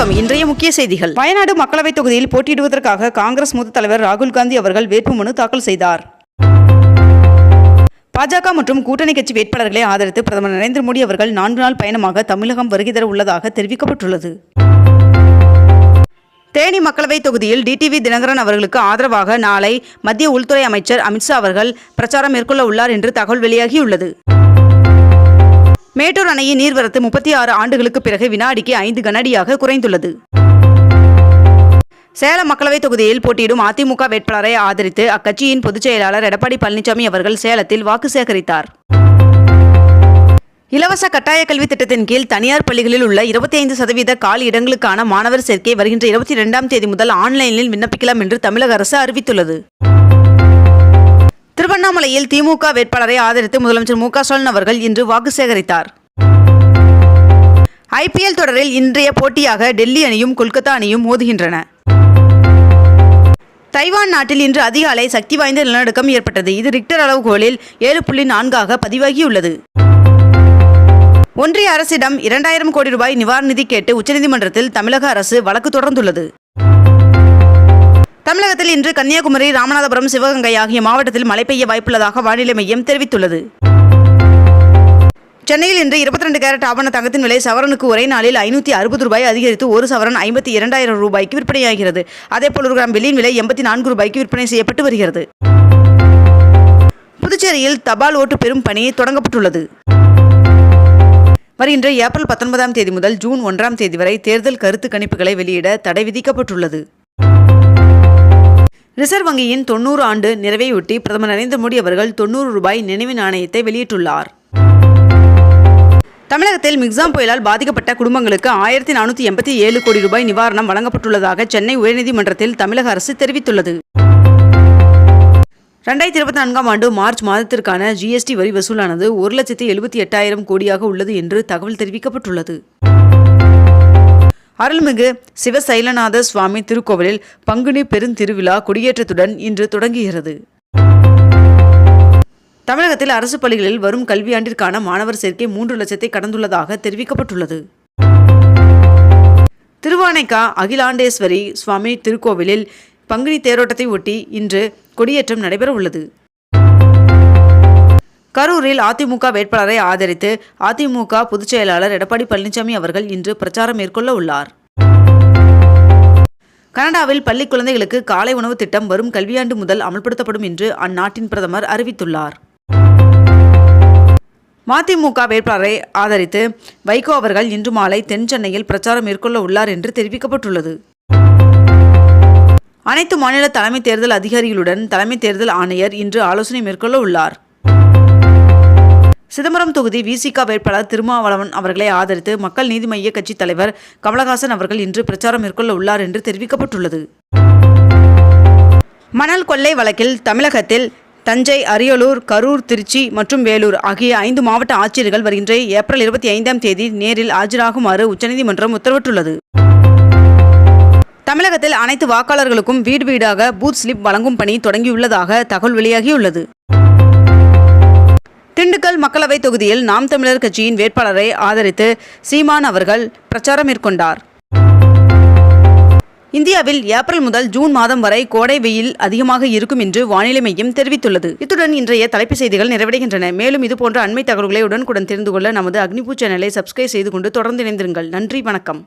வணக்கம். இன்றைய முக்கிய செய்திகள். வயநாடு மக்களவைத் தொகுதியில் போட்டியிடுவதற்காக காங்கிரஸ் மூத்த தலைவர் ராகுல் காந்தி அவர்கள் வேட்புமனு தாக்கல் செய்தார். பாஜக மற்றும் கூட்டணி கட்சி வேட்பாளர்களை ஆதரித்து பிரதமர் நரேந்திர மோடி அவர்கள் நான்கு நாள் பயணமாக தமிழகம் வருகை தர உள்ளதாக தெரிவிக்கப்பட்டுள்ளது. தேனி மக்களவைத் தொகுதியில் டிடிவி தினகரன் அவர்களுக்கு ஆதரவாக நாளை மத்திய உள்துறை அமைச்சர் அமித்ஷா அவர்கள் பிரச்சாரம் மேற்கொள்ள உள்ளார் என்று தகவல் வெளியாகியுள்ளது. மேட்டூர் அணையின் நீர்வரத்து முப்பத்தி ஆறு ஆண்டுகளுக்கு பிறகு வினாடிக்கு ஐந்து கனடியாக குறைந்துள்ளது. சேலம் மக்களவைத் தொகுதியில் போட்டியிடும் அதிமுக வேட்பாளரை ஆதரித்து அக்கட்சியின் பொதுச் செயலாளர் எடப்பாடி பழனிசாமி அவர்கள் சேலத்தில் வாக்கு சேகரித்தார். இலவச கட்டாய கல்வி திட்டத்தின் கீழ் தனியார் பள்ளிகளில் உள்ள இருபத்தி ஐந்து சதவீத காலி இடங்களுக்கான மாணவர் சேர்க்கை வருகின்ற இருபத்தி இரண்டாம் தேதி முதல் ஆன்லைனில் விண்ணப்பிக்கலாம் என்று தமிழக அரசு அறிவித்துள்ளது. திருவண்ணாமலையில் திமுக வேட்பாளரை ஆதரித்து முதலமைச்சர் மு க ஸ்டாலின் அவர்கள் இன்று வாக்கு சேகரித்தார். ஐபிஎல் தொடரில் இன்றைய போட்டியாக டெல்லி அணியும் கொல்கத்தா அணியும் மோதுகின்றன. தைவான் நாட்டில் இன்று அதிகாலை சக்தி வாய்ந்த நிலநடுக்கம் ஏற்பட்டது. இது ரிக்டர் அளவுகோலில் ஏழு புள்ளி நான்காக பதிவாகியுள்ளது. ஒன்றிய அரசிடம் இரண்டாயிரம் கோடி ரூபாய் நிவாரண நிதி கேட்டு உச்சநீதிமன்றத்தில் தமிழக அரசு வழக்கு தொடர்ந்துள்ளது. தமிழகத்தில் இன்று கன்னியாகுமரி ராமநாதபுரம் சிவகங்கை ஆகிய மாவட்டத்தில் மழை பெய்ய வாய்ப்புள்ளதாக வானிலை மையம் தெரிவித்துள்ளது. சென்னையில் இன்று இருபத்தி ரெண்டு கேரட் ஆவண தங்கத்தின் விலை சவரனுக்கு ஒரே நாளில் ஐநூற்றி அறுபது ரூபாய் அதிகரித்து ஒரு சவரன் ஐம்பத்தி இரண்டாயிரம் ரூபாய்க்கு விற்பனையாகிறது. அதேபோல் ஒரு கிராம் வெள்ளியின் விலை எண்பத்தி நான்கு ரூபாய்க்கு விற்பனை செய்யப்பட்டு வருகிறது. புதுச்சேரியில் தபால் ஓட்டு பெறும் பணி தொடங்கப்பட்டுள்ளது. வருகின்ற ஏப்ரல் பத்தொன்பதாம் தேதி முதல் ஜூன் ஒன்றாம் தேதி வரை தேர்தல் கருத்து கணிப்புகளை வெளியிட தடை விதிக்கப்பட்டுள்ளது. ரிசர்வ் வங்கியின் தொண்ணூறு ஆண்டு நிறைவையொட்டி பிரதமர் நரேந்திர மோடி அவர்கள் தொண்ணூறு ரூபாய் நினைவு நாணயத்தை வெளியிட்டுள்ளார். தமிழகத்தில் மிக்ஸாம் புயலால் பாதிக்கப்பட்ட குடும்பங்களுக்கு ஆயிரத்தி நானூற்றி எண்பத்தி ஏழு கோடி ரூபாய் நிவாரணம் வழங்கப்பட்டுள்ளதாக சென்னை உயர்நீதிமன்றத்தில் தமிழக அரசு தெரிவித்துள்ளது. ரெண்டாயிரத்தி இருபத்தி நான்காம் ஆண்டு மார்ச் மாதத்திற்கான ஜிஎஸ்டி வரி வசூலானது ஒரு லட்சத்தி எழுபத்தி எட்டாயிரம் கோடியாக உள்ளது என்று தகவல் தெரிவிக்கப்பட்டுள்ளது. அருள்மிகு சிவசைலநாத சுவாமி திருக்கோவிலில் பங்குனி பெருந்திருவிழா கொடியேற்றத்துடன் இன்று தொடங்குகிறது. தமிழகத்தில் அரசு பள்ளிகளில் வரும் கல்வியாண்டிற்கான மாணவர் சேர்க்கை மூன்று லட்சத்தை கடந்துள்ளதாக தெரிவிக்கப்பட்டுள்ளது. திருவானைக்கா அகிலாண்டேஸ்வரி சுவாமி திருக்கோவிலில் பங்குனி தேரோட்டத்தை ஒட்டி இன்று கொடியேற்றம் நடைபெற உள்ளது கரூரில் அதிமுக வேட்பாளரை ஆதரித்து அதிமுக பொதுச் செயலாளர் எடப்பாடி பழனிசாமி அவர்கள் இன்று பிரச்சாரம் மேற்கொள்ள உள்ளார். கனடாவில் பள்ளி குழந்தைகளுக்கு காலை உணவு திட்டம் வரும் கல்வியாண்டு முதல் அமல்படுத்தப்படும் என்று அந்நாட்டின் பிரதமர் அறிவித்துள்ளார். மதிமுக வேட்பாளரை ஆதரித்து வைகோ அவர்கள் இன்று மாலை தென் சென்னையில் பிரச்சாரம் மேற்கொள்ள உள்ளார் என்று தெரிவிக்கப்பட்டுள்ளது. அனைத்து மாநில தலைமை தேர்தல் அதிகாரிகளுடன் தலைமை தேர்தல் ஆணையர் இன்று ஆலோசனை மேற்கொள்ள உள்ளார். சிதம்பரம் தொகுதி விசிக வேட்பாளர் திருமாவளவன் அவர்களை ஆதரித்து மக்கள் நீதி மைய கட்சி தலைவர் கமலஹாசன் அவர்கள் இன்று பிரச்சாரம் மேற்கொள்ள உள்ளார் என்று தெரிவிக்கப்பட்டுள்ளது. மணல் கொள்ளை வழக்கில் தமிழகத்தில் தஞ்சை அரியலூர் கரூர் திருச்சி மற்றும் வேலூர் ஆகிய ஐந்து மாவட்ட ஆட்சியர்கள் வருகின்ற ஏப்ரல் இருபத்தி ஐந்தாம் தேதி நேரில் ஆஜராகுமாறு உச்சநீதிமன்றம் உத்தரவிட்டுள்ளது. தமிழகத்தில் அனைத்து வாக்காளர்களுக்கும் வீடு வீடாக பூத் ஸ்லிப் வழங்கும் பணி தொடங்கியுள்ளதாக தகவல் வெளியாகியுள்ளது. திண்டுக்கல் மக்களவை தொகுதியில் நாம் தமிழர் கட்சியின் வேட்பாளரை ஆதரித்து சீமான் அவர்கள் பிரச்சாரம் மேற்கொண்டார். இந்தியாவில் ஏப்ரல் முதல் ஜூன் மாதம் வரை கோடை வெயில் அதிகமாக இருக்கும் என்று வானிலை மையம் தெரிவித்துள்ளது. இத்துடன் இன்றைய தலைப்புச் செய்திகள் நிறைவடைகின்றன. மேலும் இதுபோன்ற அண்மை தகவல்களை உடனுக்குடன் தெரிந்து கொள்ள நமது அக்னிபூ சேனலை சப்ஸ்கிரைப் செய்து கொண்டு தொடர்ந்து இணைந்திருங்கள். நன்றி வணக்கம்.